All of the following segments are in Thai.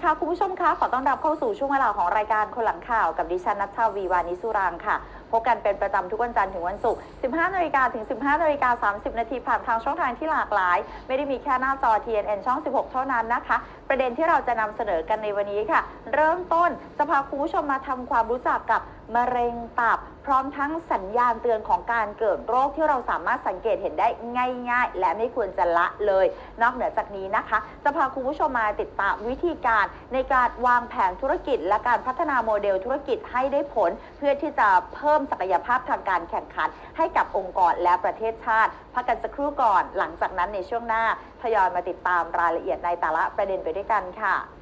ดีค่ะคุณผู้ชมคะขอต้อนรับเข้าสู่ช่วงเวลาของรายการคนหลังข่าวกับดิฉันนัชชาวีวานิสุรางค์ค่ะ พบกันเป็นประจำทุกวันจันทร์ถึงวันศุกร์ 15 นาฬิกาถึง 15 นาฬิกา 30 นาทีผ่านทางช่องทางที่หลากหลาย ไม่ได้มีแค่หน้าจอ TNN ช่อง 16 เท่านั้นนะคะ ประเด็นที่เราจะนำเสนอกันในวันนี้ค่ะ เริ่มต้นจะพาคุณผู้ชมมาทำความรู้จักกับมะเร็งตับ พร้อมทั้งสัญญาณเตือนของการเกิดโรคที่เราสามารถสังเกตเห็นได้ง่าย ๆ และไม่ควรจะละเลย นอกเหนือจากนี้นะคะ จะพาคุณผู้ชมมาติดตามวิธีการในการวางแผนธุรกิจ และการพัฒนาโมเดลธุรกิจให้ได้ผล เพื่อที่จะเพิ่มศักยภาพทางการแข่งขัน ให้กับองค์กรและประเทศชาติ พักกันสักครู่ก่อน หลังจากนั้นในช่วงหน้าทยอยมาติดตามรายละเอียดในแต่ละประเด็นไปด้วยกันค่ะ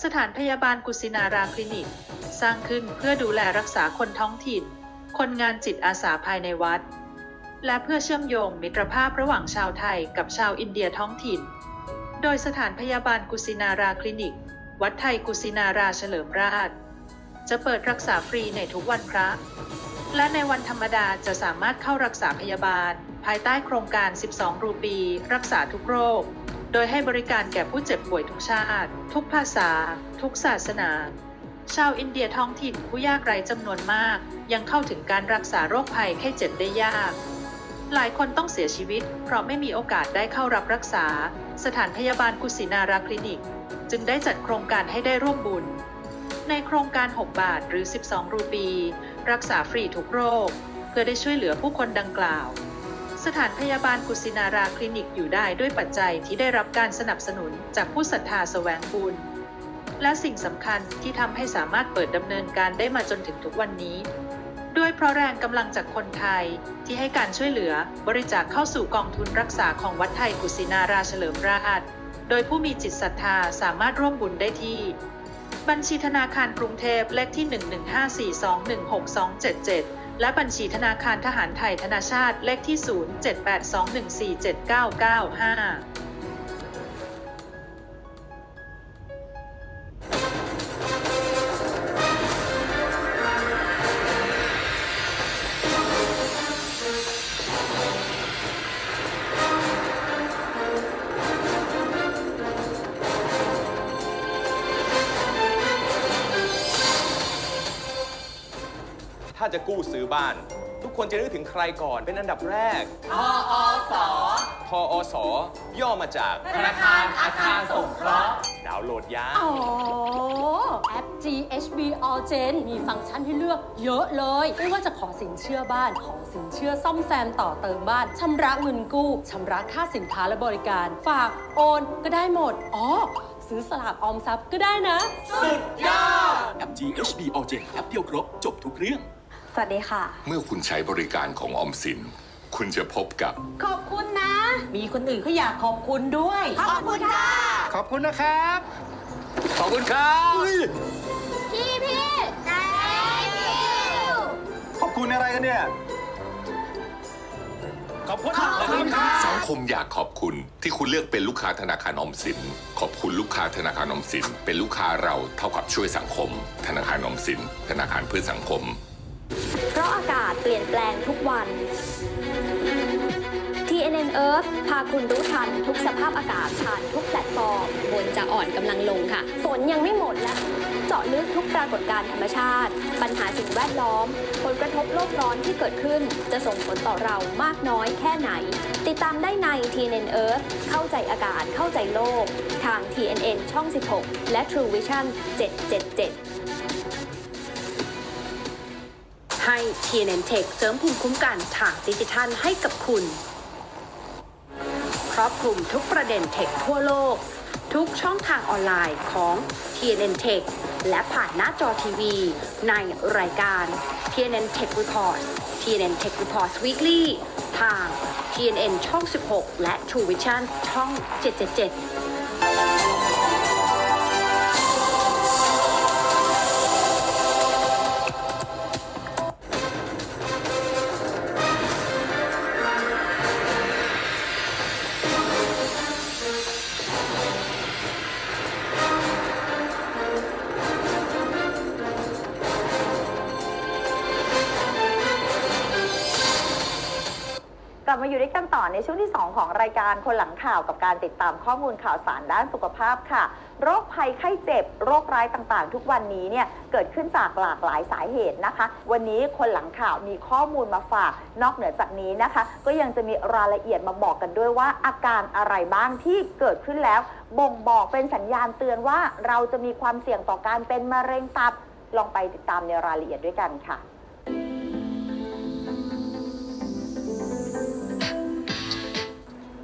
สถานพยาบาลกุสินาราคลินิก สร้างขึ้นเพื่อดูแลรักษาคนท้องถิ่น คนงานจิตอาสาภายในวัด และเพื่อเชื่อมโยงมิตรภาพระหว่างชาวไทยกับชาวอินเดียท้องถิ่น โดยสถานพยาบาลกุสินาราคลินิก วัดไทยกุสินาราเฉลิมราช จะเปิดรักษาฟรีในทุกวันพระ และในวันธรรมดาจะสามารถเข้ารักษาพยาบาล ภายใต้โครงการ 12 รูปี รักษาทุกโรค โดยให้บริการแก่ผู้เจ็บป่วยทุกชาติ ทุกภาษา ทุกศาสนา ชาวอินเดียท้องถิ่นผู้ยากไร้จำนวนมาก ยังเข้าถึงการรักษาโรคภัยไข้เจ็บได้ยาก หลายคนต้องเสียชีวิต เพราะไม่มีโอกาสได้เข้ารับรักษา สถานพยาบาลกุสินาราคลินิก จึงได้จัดโครงการให้ได้ร่วมบุญ ในโครงการ 6 บาทหรือ 12 รูปี รักษาฟรีทุกโรค เพื่อได้ช่วยเหลือผู้คนดังกล่าว สถานพยาบาลกุสินาราคลินิกอยู่ได้ด้วยปัจจัยที่ได้รับการสนับสนุนจากผู้ศรัทธาแสวงบุญ และสิ่งสำคัญที่ทำให้สามารถเปิดดำเนินการได้มาจนถึงทุกวันนี้ ด้วยเพราะแรงกำลังจากคนไทยที่ให้การช่วยเหลือบริจาคเข้าสู่กองทุนรักษาของวัดไทยกุสินาราเฉลิมราชโดยผู้มีจิตศรัทธาสามารถร่วมบุญได้ที่ บัญชีธนาคารกรุงเทพเลขที่ 11542162277 และบัญชีธนาคารทหารไทยธนาชาติเลขที่ 0 7 8 2 1 4 7 9 9 5 บ้าน ทุกคนจะนึกถึงใครก่อนเป็นอันดับแรก ทออสทอสย่อมาจากธนาคารอาคารสงเคราะห์ ดาวน์โหลดยาอ๋อ แอป GHB All Gen มีฟังก์ชันให้เลือกเยอะเลย ไม่ว่าจะขอสินเชื่อบ้าน ขอสินเชื่อซ่อมแซมต่อเติมบ้าน ชำระเงินกู้ ชำระค่าสินค้าและบริการ ฝากโอนก็ได้หมด อ๋อ ซื้อสลากออมทรัพย์ก็ได้นะแอป GHB All Gen แอปเดียวครบ จบทุกเรื่อง สวัสดีค่ะ เมื่อคุณใช้บริการของออมสิน คุณจะพบกับ ขอบคุณนะ มีคนอื่นเขาอยากขอบคุณด้วย ขอบคุณค่ะ ขอบคุณนะครับ ขอบคุณครับพี่พี่ใจพี่ขอบคุณอะไรกันเนี่ย ขอบคุณขอบคุณครับ สังคมอยากขอบคุณที่คุณเลือกเป็นลูกค้าธนาคารออมสิน ขอบคุณลูกค้าธนาคารออมสิน เป็นลูกค้าเราเท่ากับช่วยสังคม ธนาคารออมสิน ธนาคารเพื่อสังคมเพรากาศเปลี่ยนแปลงทุกวัน TNN Earth พาคุณรู้ทันทุกสภาพอากาศผ่านทุกแพลตฟอร์มบนจะอ่อนกำลังลงค่ะ ฝนยังไม่หมดและเจาะลึกทุกปรากฏการณ์ธรรมชาติ ปัญหาสิ่งแวดล้อม ผลกระทบโลกร้อนที่เกิดขึ้น จะส่งผลต่อเรามากน้อยแค่ไหน ติดตามได้ใน TNN Earth เข้าใจอากาศเข้าใจโลก ทาง TNN ช่อง 16 และ True Vision 777 ให้ TNN Tech เสริมภูมิคุ้มกันทางดิจิทัลให้กับคุณ ครอบคลุมทุกประเด็นเทคทั่วโลก ทุกช่องทางออนไลน์ของ TNN Tech และผ่านหน้าจอทีวี ในรายการ TNN Tech Report TNN Tech Report Weekly ทาง TNN ช่อง 16 และ True Vision ช่อง 777 ในช่วงที่ 2 ของรายการคนหลังข่าวกับการติดตามข้อมูลข่าวสารด้านสุขภาพค่ะ โรคภัยไข้เจ็บ โรคร้ายต่างๆ ทุกวันนี้เนี่ยเกิดขึ้นจากหลากหลายสาเหตุนะคะ วันนี้คนหลังข่าวมีข้อมูลมาฝาก นอกเหนือจากนี้นะคะ ก็ยังจะมีรายละเอียดมาบอกกันด้วยว่า อาการอะไรบ้างที่เกิดขึ้นแล้ว บ่งบอกเป็นสัญญาณเตือนว่าเราจะมีความเสี่ยงต่อการเป็นมะเร็งตับลองไปติดตามในรายละเอียดด้วยกันค่ะ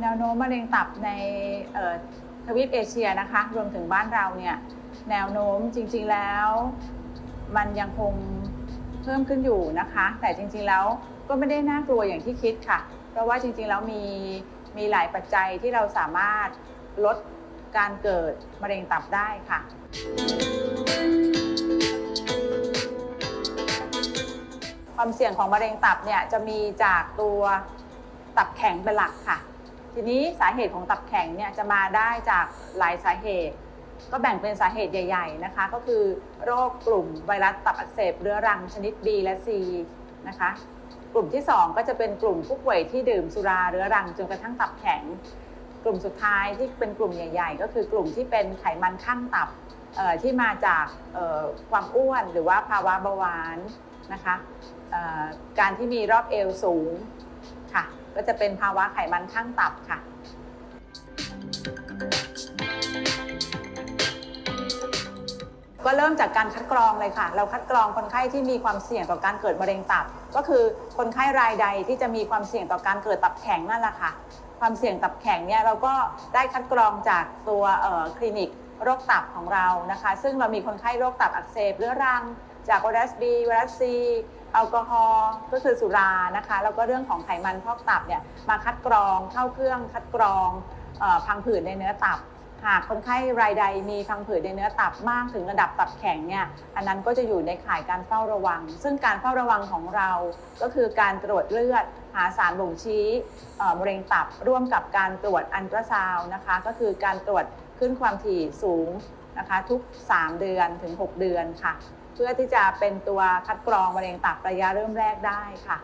แนวโน้มมะเร็งตับในทวีปเอเชียนะคะรวมถึงบ้านเราเนี่ยแนวโน้มจริงๆแล้ว มันยังคงเพิ่มขึ้นอยู่นะคะ แต่จริงๆแล้วก็ไม่ได้น่ากลัวอย่างที่คิดค่ะ เพราะว่าจริงๆแล้วมีมีหลายปัจจัยที่เราสามารถลดการเกิดมะเร็งตับได้ค่ะความเสี่ยงของมะเร็งตับเนี่ยจะมีจากตัวตับแข็งเป็นหลักค่ะ ทีนี้สาเหตุของตับแข็งเนี่ยจะมาได้จากหลายสาเหตุ ก็แบ่งเป็นสาเหตุใหญ่ ๆนะคะ ก็คือโรคกลุ่มไวรัสตับอักเสบเรื้อรังชนิด B และ C นะคะ กลุ่มที่ 2 ก็จะเป็นกลุ่มผู้ป่วยที่ดื่มสุราเรื้อรังจนกระทั่งตับแข็ง กลุ่มสุดท้ายที่เป็นกลุ่มใหญ่ ๆ ก็คือกลุ่มที่เป็นไขมันข้างตับที่มาจากความอ้วนหรือว่าภาวะเบาหวานนะคะการที่มีรอบเอวสูง ก็จะเป็นภาวะไขมันข้างตับค่ะ ก็เริ่มจากการคัดกรองเลยค่ะ เราคัดกรองคนไข้ที่มีความเสี่ยงต่อการเกิดมะเร็งตับ ก็คือคนไข้รายใดที่จะมีความเสี่ยงต่อการเกิดตับแข็งนั่นแหละค่ะ ความเสี่ยงตับแข็งเนี่ยเราก็ได้คัดกรองจากตัวคลินิกโรคตับของเรานะคะ ซึ่งเรามีคนไข้โรคตับอักเสบเรื้อรัง จากไวรัส B ไวรัส C แอลกอฮอล์ก็คือสุรานะคะ แล้วก็เรื่องของไขมันพอกตับเนี่ยมาคัดกรองเข้าเครื่องคัดกรองอพังผืดในเนื้อตับหากคนไข้รายใดมีพังผืดในเนื้อตับมากถึงระดับตับแข็งเนี่ย อันนั้นก็จะอยู่ในข่ายการเฝ้าระวัง ซึ่งการเฝ้าระวังของเรา ก็คือการตรวจเลือด หาสารบ่งชี้มะเร็งตับร่วมกับการตรวจอันตราซาวน์นะคะ ก็คือการตรวจขึ้นความถี่สูงนะคะ ทุก 3 เดือนถึง 6 เดือนค่ะ เพื่อที่จะเป็นตัวคัดกรองมะเร็งตับระยะเริ่มแรกได้ค่ะ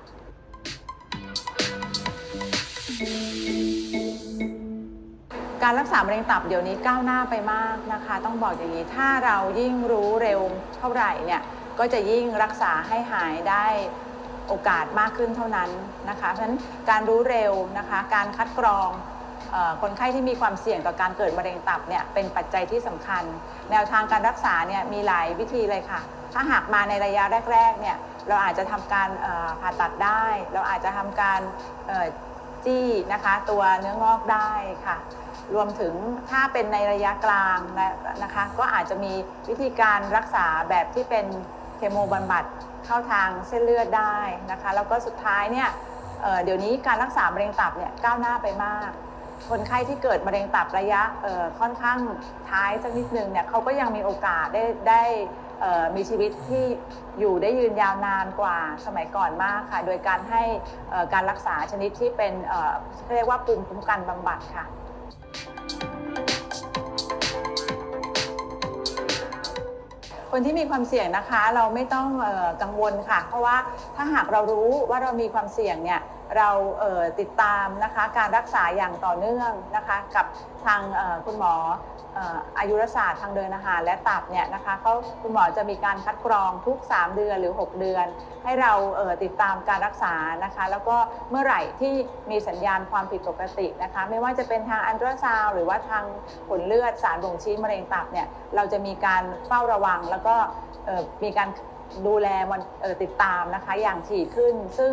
การรักษามะเร็งตับเดี๋ยวนี้ก้าวหน้าไปมากนะคะ ต้องบอกอย่างนี้ถ้าเรายิ่งรู้เร็วเท่าไหร่เนี่ยก็จะยิ่งรักษาให้หายได้โอกาสมากขึ้นเท่านั้นนะคะ เพราะฉะนั้นการรู้เร็วนะคะ การคัดกรอง คนไข้ที่มีความเสี่ยงต่อการเกิดมะเร็งตับเนี่ยเป็นปัจจัยที่สำคัญ แนวทางการรักษาเนี่ยมีหลายวิธีเลยค่ะ ถ้าหากมาในระยะแรกๆเนี่ยเราอาจจะทำการผ่าตัดได้ เราอาจจะทำการจี้นะคะตัวเนื้องอกได้ค่ะ รวมถึงถ้าเป็นในระยะกลางนะนะคะ ก็อาจจะมีวิธีการรักษาแบบที่เป็นเคมีบำบัดเข้าทางเส้นเลือดได้นะคะ แล้วก็สุดท้ายเนี่ยเเดี๋ยวนี้การรักษามะเร็งตับเนี่ยก้าวหน้าไปมาก คนไข้ที่เกิดมะเร็งตับระยะค่อนข้างท้ายสักนิดนึงเนี่ยเขาก็ยังมีโอกาสได้ได้มีชีวิตที่อยู่ได้ยืนยาวนานกว่าสมัยก่อนมากค่ะ โดยการให้การรักษาชนิดที่เป็นเอ่อเรียกว่าภูมิคุ้มกันบำบัดค่ะคนที่มีความเสี่ยงนะคะเราไม่ต้องออกังวลค่ะ เพราะว่าถ้าหากเรารู้ว่าเรามีความเสี่ยงเนี่ย เราเติดตามนะคะการรักษาอย่างต่อเนื่องนะคะกับทางคุณหมออายุรศาสตร์ทางเดินอาหารและตับเนี่ยนะคะเขาคุณหมอจะมีการคัดกรองทุก 3 เดือนหรือ 6 เดือน ให้เราเติดตามการรักษานะคะ แล้วก็เมื่อไหร่ที่มีสัญญาณความผิดปกตินะคะ ไม่ว่าจะเป็นทางอันตราซาวด์หรือว่าทางผลเลือดสารบ่งชี้มะเร็งตับเนี่ยเราจะมีการเฝ้าระวังแล้วก็มีการดูแลมันติดตามนะคะอย่างถี่ขึ้น ซึ่ง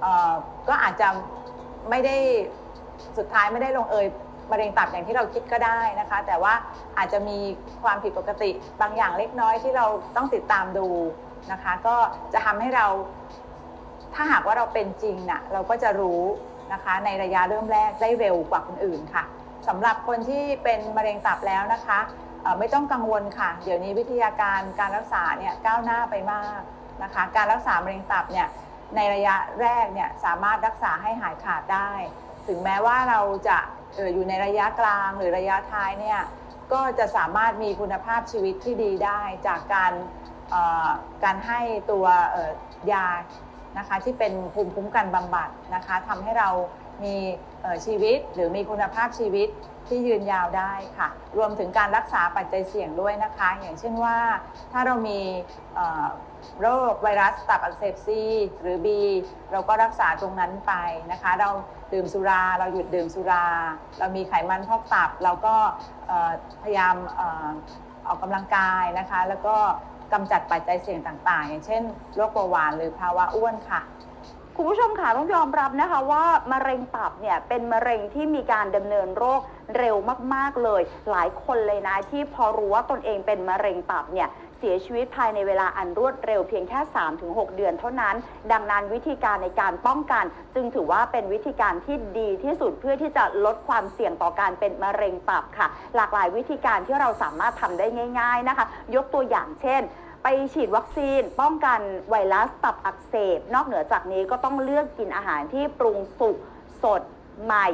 เอ่อก็อาจจะไม่ได้สุดท้ายไม่ได้ลงเอยมะเร็งตับอย่างที่เราคิดก็ได้นะคะ แต่ว่าอาจจะมีความผิดปกติบางอย่างเล็กน้อยที่เราต้องติดตามดูนะคะ ก็จะทำให้เราถ้าหากว่าเราเป็นจริงน่ะเราก็จะรู้นะคะในระยะเริ่มแรกได้เร็วกว่าคนอื่นค่ะสำหรับคนที่เป็นมะเร็งตับแล้วนะคะเอ่อไม่ต้องกังวลค่ะ เดี๋ยวนี้วิทยาการการรักษาเนี่ยก้าวหน้าไปมากนะคะ การรักษามะเร็งตับเนี่ย ในระยะแรกเนี่ยสามารถรักษาให้หายขาดได้ ถึงแม้ว่าเราจะอออยู่ในระยะกลางหรือระยะท้ายเนี่ยก็จะสามารถมีคุณภาพชีวิตที่ดีได้จากการออการให้ตัวออยานะคะที่เป็นภูมิคุ้มกันบำบัดนะคะทำให้เรามีชีวิตหรือมีคุณภาพชีวิต ที่ยืนยาวได้ค่ะ รวมถึงการรักษาปัจจัยเสี่ยงด้วยนะคะ อย่างเช่นว่าถ้าเรามีโรคไวรัสตับอักเสบซีหรือ B เราก็รักษาตรงนั้นไปนะคะ เราดื่มสุรา เราหยุดดื่มสุรา เรามีไขมันพอกตับ เราก็พยายามเอ่อกกำลังกายนะคะ แล้วก็กำจัดปัจจัยเสี่ยงต่างๆ อย่างเช่นโรคเบาหวานหรือภาวะอ้วนค่ะคุณผู้ชมค่ะต้องยอมรับนะคะว่ามะเร็งตับเนี่ยเป็นมะเร็งที่มีการดำเนินโรค เร็วมากๆเลย หลายคนเลยนะที่พอรู้ว่าตนเองเป็นมะเร็งตับเนี่ยเสียชีวิตภายในเวลาอันรวดเร็วเพียงแค่ 3-6 เดือนเท่านั้น ดังนั้นวิธีการในการป้องกัน จึงถือว่าเป็นวิธีการที่ดีที่สุดเพื่อที่จะลดความเสี่ยงต่อการเป็นมะเร็งตับค่ะ หลากหลายวิธีการที่เราสามารถทำได้ง่าย ๆนะคะ ยกตัวอย่างเช่นไปฉีดวัคซีนป้องกันไวรัสตับอักเสบ นอกเหนือจากนี้ก็ต้องเลือกกินอาหารที่ปรุงสุกสดใหม่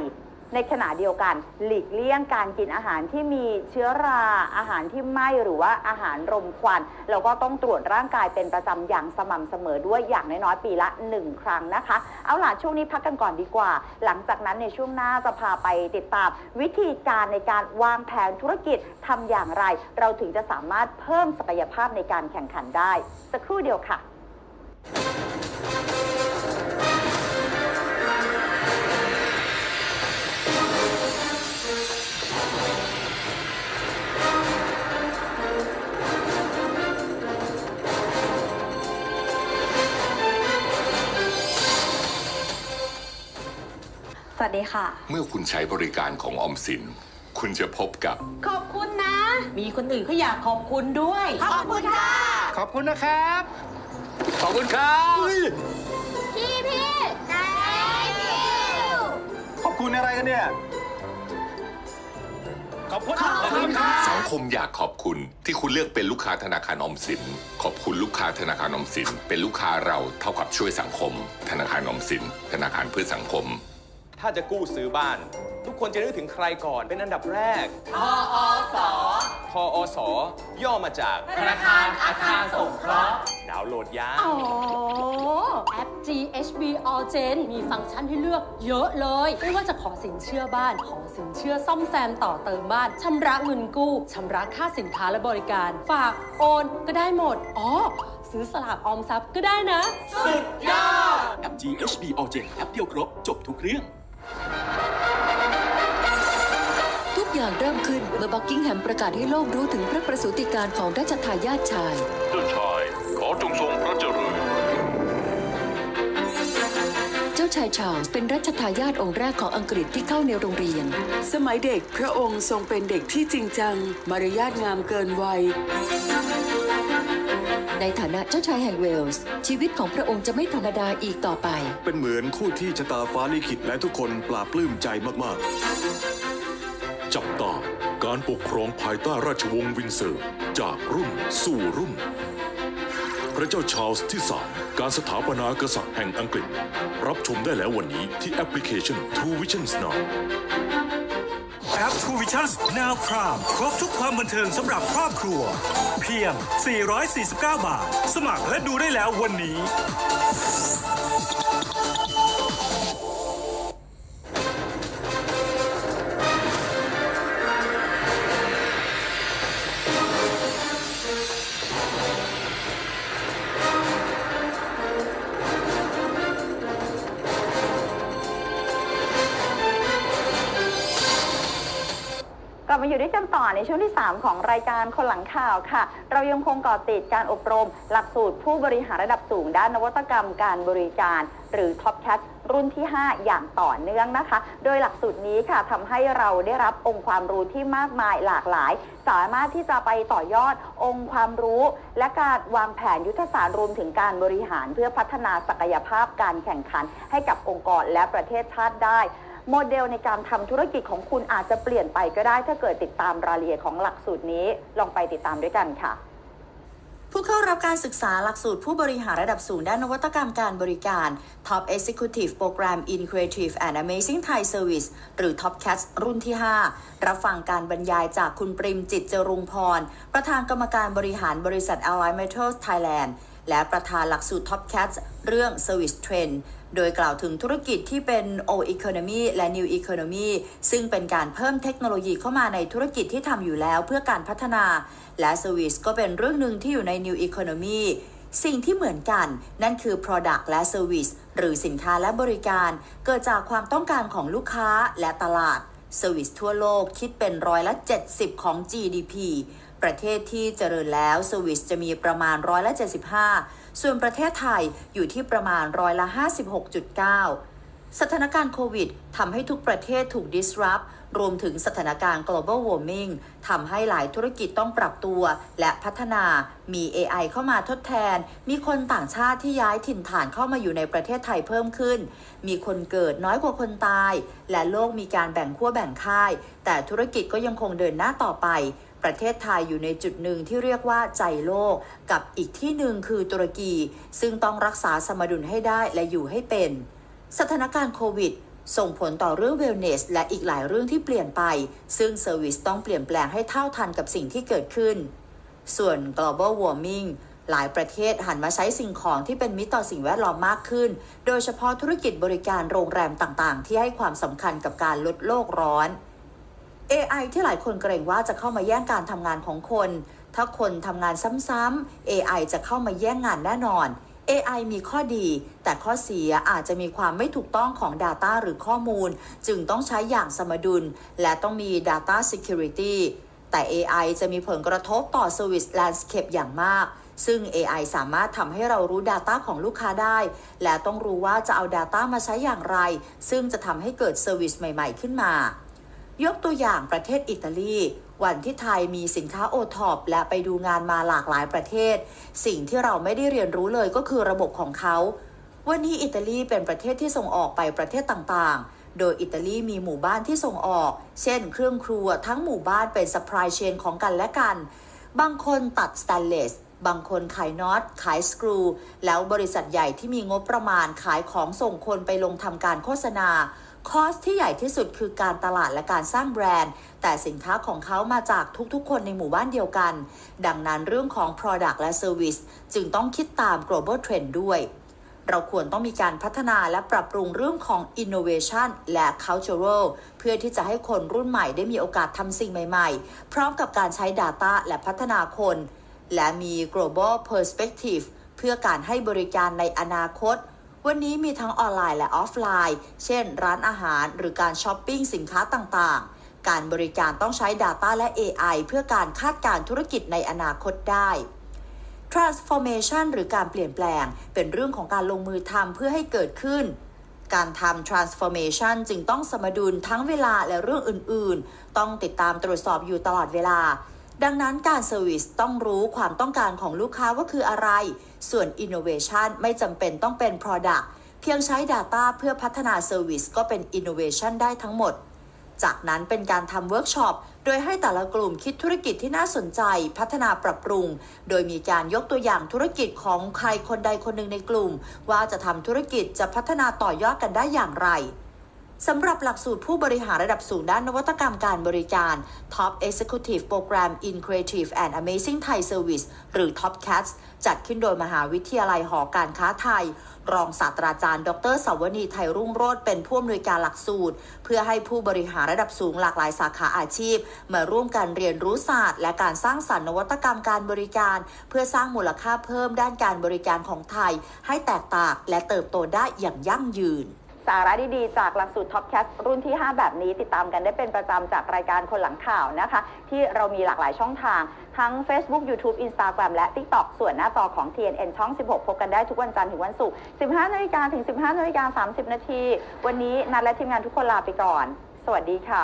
ในขณะเดียวกัน หลีกเลี่ยงการกินอาหารที่มีเชื้อราอาหารที่ไหม้หรือว่าอาหารรมควันแล้วก็ต้องตรวจร่างกายเป็นประจำอย่างสม่ำเสมอด้วยอย่างน้อยๆปีละ 1 ครั้งนะคะ เอาล่ะช่วงนี้พักกันก่อนดีกว่า หลังจากนั้นในช่วงหน้าจะพาไปติดตาม วิธีการในการวางแผนธุรกิจทำอย่างไร เราถึงจะสามารถเพิ่มศักยภาพในการแข่งขันได้ สักครู่เดียวค่ะ ดีค่ะ เมื่อคุณใช้บริการของออมสิน คุณจะพบกับ ขอบคุณนะ มีคนอื่นเขาอยากขอบคุณด้วย ขอบคุณค่ะ ขอบคุณนะครับ ขอบคุณครับ พี่พี่ใจขอบคุณอะไรกันเนี่ย ขอบคุณขอบคุณครับ สังคมอยากขอบคุณที่คุณเลือกเป็นลูกค้าธนาคารออมสิน ขอบคุณลูกค้าธนาคารออมสิน เป็นลูกค้าเราเท่ากับช่วยสังคม ธนาคารออมสิน ธนาคารเพื่อสังคม ถ้าจะกู้ซื้อบ้าน ทุกคนจะนึกถึงใครก่อนเป็นอันดับแรก ทออสทออสย่อมาจาก ธนาคารอาคารสงเคราะห์ ดาวน์โหลดยาอ๋อ แอป GHB All Gen มีฟังก์ชันให้เลือกเยอะเลย ไม่ว่าจะขอสินเชื่อบ้าน ขอสินเชื่อซ่อมแซมต่อเติมบ้าน ชำระเงินกู้ ชำระค่าสินค้าและบริการ ฝากโอนก็ได้หมด อ๋อ ซื้อสลากออมทรัพย์ก็ได้นะแอป GHB All Gen แอปเดียวครบ จบทุกเรื่อง อย่างเริ่มขึ้นเมื่อบักกิงแฮมประกาศให้โลกรู้ถึงพระประสูติการของราชทายาทชาย เจ้าชาย ขอจงทรงพระเจริญ เจ้าชายชาร์ลส์เป็นรัชทายาทองค์แรกของอังกฤษที่เข้าในโรงเรียน สมัยเด็กพระองค์ทรงเป็นเด็กที่จริงจัง มารยาทงามเกินวัย ในฐานะเจ้าชายแห่งเวลส์ ชีวิตของพระองค์จะไม่ธรรมดาอีกต่อไป เป็นเหมือนคู่ที่ชะตาฟ้าลิขิตและทุกคนปลาบปลื้มใจมากๆจับตา การปกครองภายใต้ราชวงศ์วินเซอร์ จากรุ่นสู่รุ่น พระเจ้าชาร์ลส์ที่ 3 การสถาปนากษัตริย์แห่งอังกฤษ รับชมได้แล้ววันนี้ที่แอปพลิเคชัน True Vision Now แอป True Vision Now Prime ครบทุกความบันเทิงสำหรับครอบครัว เพียง 449 บาท สมัครและดูได้แล้ววันนี้ ช่วงที่ 3 ของรายการคนหลังข่าวค่ะ เรายังคงกาะติดการอบรม หลักสูตรผู้บริหารระดับสูงด้านนวัตกรรมการบริการ หรือ Top Cat รุ่นที่ 5 อย่างต่อเนื่องนะคะ โดยหลักสูตรนี้ค่ะทำให้เราได้รับองค์ความรู้ที่มากมายหลากหลาย สามารถที่จะไปต่อยอดองค์ความรู้ และการวางแผนยุทธศาสตร์รวมถึงการบริหาร เพื่อพัฒนาศักยภาพการแข่งขัน ให้กับองค์กรและประเทศชาติได้ โมเดลในการทำธุรกิจของคุณอาจจะเปลี่ยนไปก็ได้ถ้าเกิดติดตามรายละเอียดของหลักสูตรนี้ลองไปติดตามด้วยกันค่ะผู้เข้ารับการศึกษาหลักสูตรผู้บริหารระดับสูงด้านนวัตกรรมการบริการ Top Executive Program in Creative and Amazing Thai Service หรือ Top c a t รุ่นที่ 5 รับฟังการบรรยายจากคุณปริมจิตเจรุงพร ประธานกรรมการบริหารบริษัท Ally Metals Thailand และประธานหลักสูตร Top Cats เรื่อง Service Trend โดยกล่าวถึงธุรกิจที่เป็น old economy และ new economy ซึ่งเป็นการเพิ่มเทคโนโลยีเข้ามาในธุรกิจที่ทำอยู่แล้วเพื่อการพัฒนา และ service ก็เป็นเรื่องหนึ่งที่อยู่ใน new economy สิ่งที่เหมือนกันนั่นคือ product และ service หรือสินค้าและบริการ เกิดจากความต้องการของลูกค้าและตลาด service ทั่วโลกคิดเป็นร้อยละ 70 ของ GDP ประเทศที่เจริญแล้ว service จะมีประมาณร้อยละ75 ส่วนประเทศไทยอยู่ที่ประมาณร้อยละ 56.9 สถานการณ์โควิดทำให้ทุกประเทศถูก disrupt รวมถึงสถานการณ์ global warming ทำให้หลายธุรกิจต้องปรับตัว และพัฒนา มี AI เข้ามาทดแทน มีคนต่างชาติที่ย้ายถิ่นฐานเข้ามาอยู่ในประเทศไทยเพิ่มขึ้น มีคนเกิดน้อยกว่าคนตาย และโลกมีการแบ่งขั้วแบ่งค่าย แต่ธุรกิจก็ยังคงเดินหน้าต่อไป ประเทศไทยอยู่ในจุดหนึ่งที่เรียกว่าใจโลก กับอีกที่หนึ่งคือตุรกี ซึ่งต้องรักษาสมดุลให้ได้และอยู่ให้เป็น สถานการณ์โควิด ส่งผลต่อเรื่องเวลเนส และอีกหลายเรื่องที่เปลี่ยนไป ซึ่งเซอร์วิสต้องเปลี่ยนแปลงให้เท่าทันกับสิ่งที่เกิดขึ้น ส่วน global warming หลายประเทศหันมาใช้สิ่งของที่เป็นมิตรต่อสิ่งแวดล้อมมากขึ้น โดยเฉพาะธุรกิจบริการโรงแรมต่างๆ ที่ให้ความสำคัญกับการลดโลกร้อน AI ที่หลายคนเกรงว่าจะเข้ามาแย่งการทำงานของคน ถ้าคนทำงานซ้ำๆ AI จะเข้ามาแย่งงานแน่นอน AI มีข้อดี แต่ข้อเสียอาจจะมีความไม่ถูกต้องของ Data หรือข้อมูล จึงต้องใช้อย่างสมดุล และต้องมี Data Security แต่ AI จะมีผลกระทบต่อ Service Landscape อย่างมาก ซึ่ง AI สามารถทำให้เรารู้ Data ของลูกค้าได้ และต้องรู้ว่าจะเอา Data มาใช้อย่างไร ซึ่งจะทำให้เกิด Service ใหม่ ๆ ขึ้นมา ยกตัวอย่างประเทศอิตาลี วันที่ไทยมีสินค้าโอท็อปและไปดูงานมาหลากหลายประเทศ สิ่งที่เราไม่ได้เรียนรู้เลยก็คือระบบของเขา วันนี้อิตาลีเป็นประเทศที่ส่งออกไปประเทศต่างๆ โดยอิตาลีมีหมู่บ้านที่ส่งออก เช่น เครื่องครัวทั้งหมู่บ้านเป็น supply chain ของกันและกัน บางคนตัดสแตนเลสบางคนขายน็อต ขายสกรู แล้วบริษัทใหญ่ที่มีงบประมาณขายของส่งคนไปลงทำการโฆษณา คอสที่ใหญ่ที่สุดคือการตลาดและการสร้างแบรนด์ แต่สินค้าของเขามาจากทุกๆ คนในหมู่บ้านเดียวกัน ดังนั้นเรื่องของ Product และ Service จึงต้องคิดตาม global trend ด้วย เราควรต้องมีการพัฒนาและปรับปรุงเรื่องของ innovation และ cultural เพื่อที่จะให้คนรุ่นใหม่ได้มีโอกาสทำสิ่งใหม่ๆ พร้อมกับการใช้ Data และพัฒนาคน และมี global perspective เพื่อการให้บริการในอนาคต วันนี้มีทั้งออนไลน์และออฟไลน์ เช่น ร้านอาหารหรือการช้อปปิ้งสินค้าต่างๆ การบริการต้องใช้ Data และ AI เพื่อการคาดการณ์ธุรกิจในอนาคตได้ transformation หรือการเปลี่ยนแปลง เป็นเรื่องของการลงมือทำเพื่อให้เกิดขึ้น การทำ transformation จึงต้องสมดุลทั้งเวลาและเรื่องอื่นๆ ต้องติดตามตรวจสอบอยู่ตลอดเวลา ดังนั้นการ service ต้องรู้ความต้องการของลูกค้าว่าคืออะไร ส่วน innovation ไม่จำเป็นต้องเป็น product เพียงใช้ data เพื่อพัฒนา service ก็เป็น innovation ได้ทั้งหมด จากนั้นเป็นการทำเวิร์กช็อป โดยให้แต่ละกลุ่มคิดธุรกิจที่น่าสนใจ พัฒนาปรับปรุง โดยมีการยกตัวอย่างธุรกิจของใครคนใดคนหนึ่งในกลุ่ม ว่าจะทำธุรกิจจะพัฒนาต่อยอดกันได้อย่างไร สำหรับหลักสูตรผู้บริหารระดับสูงด้านนวัตกรรมการบริการ Top Executive Program in Creative and Amazing Thai Service หรือ Top CATS จัดขึ้นโดยมหาวิทยาลัยหอการค้าไทย รองศาสตราจารย์ ดรสาวนีไทยรุ่งโรจน์เป็นผู้อำนวยการหลักสูตร เพื่อให้ผู้บริหารระดับสูงหลากหลายสาขาอาชีพ มาร่วมกันเรียนรู้ศาสตร์ และการสร้างสรรค์นวัตกรรมการบริการ เพื่อสร้างมูลค่าเพิ่มด้านการบริการของไทย ให้แตกต่างและเติบโตได้อย่างยั่งยืน สาระดีๆ จากหลักสูตร Top Cast รุ่นที่ 5 แบบนี้ ติดตามกันได้เป็นประจำจากรายการคนหลังข่าวนะคะ ที่เรามีหลากหลายช่องทาง ทั้ง Facebook YouTube Instagram และ TikTok ส่วนหน้าจอของ TNN ช่อง 16 พบกันได้ทุกวันจันทร์ถึงวันศุกร์ 15 นาฬิกาถึง 15 นาฬิกา 30 นาที วันนี้นัดและทีมงานทุกคนลาไปก่อน สวัสดีค่ะ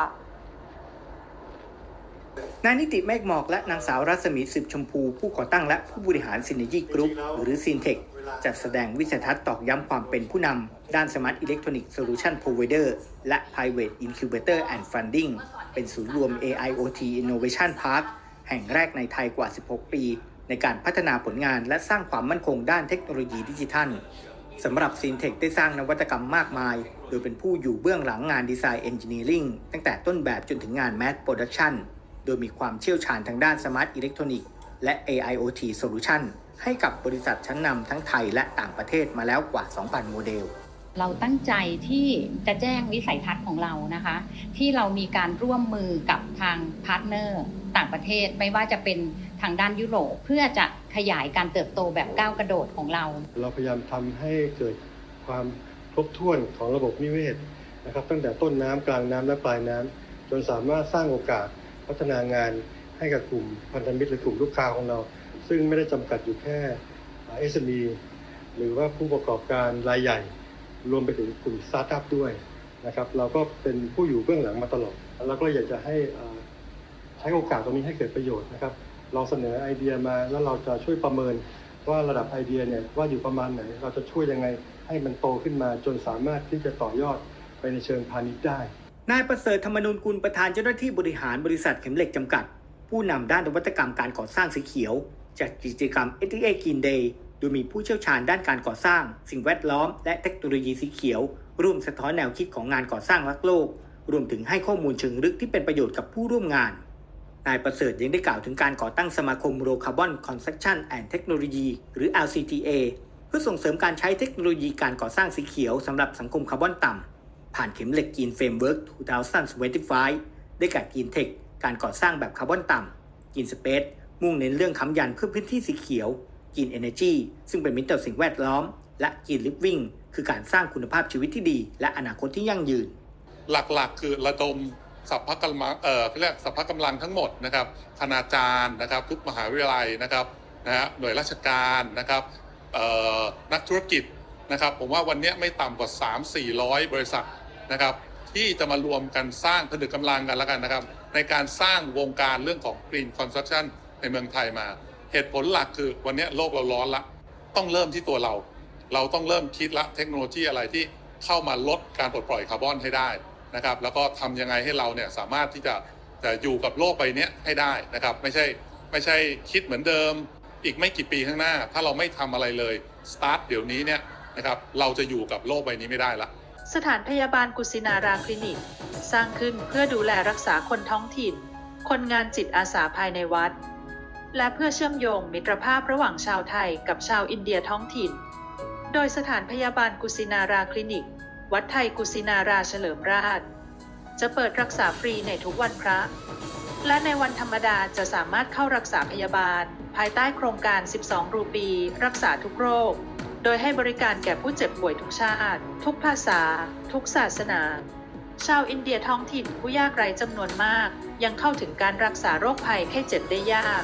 นายนิติเมฆหมอกและนางสาวรัศมีสืบชมพู ผู้ก่อตั้งและผู้บริหารซินเนจีกรุ๊ปหรือซินเทคจัดแสดงวิสัยทัศน์ตอกย้ำความเป็นผู้นำ ด้าน Smart Electronic Solution Provider และ Private Incubator and Funding เป็นศูนย์รวม AIoT Innovation Park แห่งแรกในไทยกว่า 16 ปี ในการพัฒนาผลงานและสร้างความมั่นคงด้านเทคโนโลยีดิจิทัลสำหรับซินเทคได้สร้างนวัตกรรมมากมาย โดยเป็นผู้อยู่เบื้องหลังงานดีไซน์เอนจิเนียริงตั้งแต่ต้นแบบจนถึงงานแมสโปรดักชันโดยมีความเชี่ยวชาญทางด้านสมาร์ทอิเล็กทรอนิกส์และ AIoT Solution ให้กับบริษัทชั้นนำทั้งไทยและต่างประเทศมาแล้วกว่า 2,000 โมเดล เราตั้งใจที่จะแจ้งวิสัยทัศน์ของเรานะคะ ที่เรามีการร่วมมือกับทางพาร์ทเนอร์ต่างประเทศไม่ว่าจะเป็นทางด้านยุโรป เพื่อจะขยายการเติบโตแบบก้าวกระโดดของเรา เราพยายามทำให้เกิดความครบถ้วนของระบบนิเวศนะครับ ตั้งแต่ต้นน้ำกลางน้ำและปลายน้ำจนสามารถสร้างโอกาสพัฒนางานให้กับกลุ่มพันธมิตรหรือกลุ่มลูกค้าของเรา ซึ่งไม่ได้จำกัดอยู่แค่ SME หรือว่าผู้ประกอบการรายใหญ่ รวมไปถึงกลุ่มสตาร์ทอัพด้วยนะครับ เราก็เป็นผู้อยู่เบื้องหลังมาตลอดแล้วก็อยากจะให้ใช้โอกาสตรงนี้ให้เกิดประโยชน์นะครับลองเสนอไอเดียมาแล้วเราจะช่วยประเมินว่าระดับไอเดียเนี่ยว่าอยู่ประมาณไหน เราจะช่วยยังไงให้มันโตขึ้นมาจนสามารถที่จะต่อยอดไปในเชิงพาณิชย์ได้ นายประเสริฐธรรมนูญกุลประธานเจ้าหน้าที่บริหารบริษัทเข็มเหล็กจำกัด ผู้นำด้านนวัตกรรมการก่อสร้างสีเขียว จากกิจกรรม s อ a Green Day โดยมีผู้เชี่ยวชาญด้านการก่อสร้าง สิ่งแวดล้อม และเทคโนโลยีสีเขียว ร่วมสะท้อนแนวคิดของงานก่อสร้างรักโลก รวมถึงให้ข้อมูลเชิงลึกที่เป็นประโยชน์กับผู้ร่วมงาน นายประเสริฐยังได้กล่าวถึงการก่อตั้งสมาคมโรคาร์บอนคอนสตรั c ชั่นแอนด์เทคโนโลยีหรือ LCTA เพื่อส่งเสริมการใช้เทคโนโลยีการก่อสร้างสีเขียวสำหรับสังคมคาร์บอนต่ำผ่านเข็มเหล็กกีนเฟรมเวิร์ก2025ได้แก่กีนเทคการก่อสร้างแบบคาร์บอนต่ำกีนสเปซมุ่งเน้นเรื่องค้ำยันเพื่อพื้นที่สีเขียว กีนเอเนจีซึ่งเป็นมิตรต่อสิ่งแวดล้อม และกีนลิฟวิ่งคือการสร้างคุณภาพชีวิตที่ดี และอนาคตที่ยั่งยืน หลักๆ คือระดมสัพพะกำลังเอ่อเรียกสัพพะกำลังทั้งหมดนะครับคณาจารย์นะครับ ทุกมหาวิทยาลัยนะครับนะฮะหน่วยราชการนะครับเอ่อนักธุรกิจนะครับ ผมว่าวันนี้ไม่ต่ำกว่า 3 400 บริษัทนะครับ ที่จะมารวมกันสร้างผนึกกำลังกันแล้วกันนะครับ ในการสร้างวงการเรื่องของ Green Construction ในเมืองไทยมา เหตุผลหลักคือวันนี้โลกเราร้อนละต้องเริ่มที่ตัวเรา เราต้องเริ่มคิดละเทคโนโลยีอะไรที่เข้ามาลดการปลดปล่อยคาร์บอนให้ได้นะครับ แล้วก็ทำยังไงให้เราเนี่ยสามารถที่จะจะอยู่กับโลกใบนี้ให้ได้นะครับ ไม่ใช่ไม่ใช่คิดเหมือนเดิม อีกไม่กี่ปีข้างหน้า ถ้าเราไม่ทำอะไรเลยสตาร์ทเดี๋ยวนี้เนี่ยนะครับเราจะอยู่กับโลกใบนี้ไม่ได้ละสถานพยาบาลกุสินาราคลินิก สร้างขึ้นเพื่อดูแลรักษาคนท้องถิ่น คนงานจิตอาสาภายในวัด และเพื่อเชื่อมโยงมิตรภาพระหว่างชาวไทยกับชาวอินเดียท้องถิ่น โดยสถานพยาบาลกุสินาราคลินิก วัดไทยกุสินาราเฉลิมราช จะเปิดรักษาฟรีในทุกวันพระ และในวันธรรมดาจะสามารถเข้ารักษาพยาบาล ภายใต้โครงการ 12 รูปี รักษาทุกโรค โดยให้บริการแก่ผู้เจ็บป่วยทุกชาติ ทุกภาษา ทุกศาสนา ชาวอินเดียท้องถิ่นผู้ยากไร้จำนวนมาก ยังเข้าถึงการรักษาโรคภัยไข้เจ็บได้ยาก